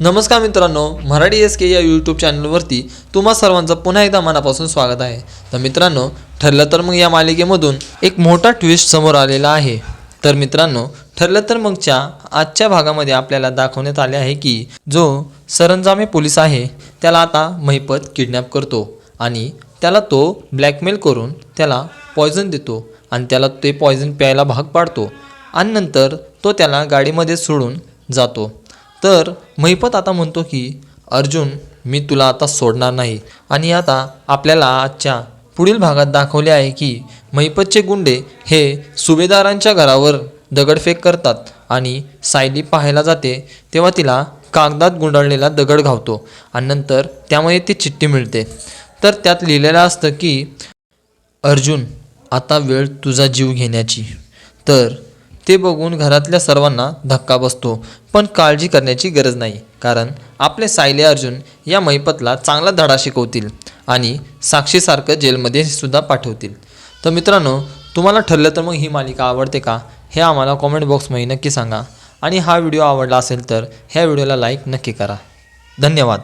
नमस्कार मित्रांनो मराठी एस के या यूट्यूब चॅनलवरती तुम्हा सर्वांचं पुन्हा एकदा मनापासून स्वागत आहे. तर मित्रांनो ठरलं तर मग या मालिकेमधून एक मोठा ट्विस्ट समोर आलेला आहे. तर मित्रांनो ठरलं तर मगच्या आजच्या भागामध्ये आपल्याला दाखवण्यात आले आहे की जो सरंजामे पोलीस आहे त्याला आता महिपत किडनॅप करतो आणि त्याला तो ब्लॅकमेल करून त्याला पॉयझन देतो आणि त्याला ते पॉयझन प्यायला भाग पाडतो आणि नंतर तो त्याला गाडीमध्ये सोडून जातो. तर महिपत आता म्हणतो की अर्जुन मी तुला आता सोडणार नाही. आणि आता आपल्याला आजच्या पुढील भागात दाखवले आहे की महिपतचे गुंडे हे सुभेदारांच्या घरावर दगडफेक करतात आणि सायली पाहायला जाते तेव्हा तिला कागदात गुंडाळलेला दगड घावतो आणि नंतर त्यामुळे ती चिठ्ठी मिळते. तर त्यात लिहिलेलं असतं की अर्जुन आता वेळ तुझा जीव घेण्याची. तर ते बघून घरातल्या सर्वांना धक्का बसतो. पण काळजी करण्याची गरज नाही कारण आपले सायले अर्जुन या महिपतला चांगला धडा शिकवतील आणि साक्षीसारखं जेलमध्ये सुद्धा पाठवतील. तर मित्रांनो तुम्हाला ठरलं तर मग ही मालिका आवडते का? हे आम्हाला कॉमेंट बॉक्समध्ये नक्की सांगा. आणि हा व्हिडिओ आवडला असेल तर ह्या व्हिडिओला लाईक नक्की करा. धन्यवाद.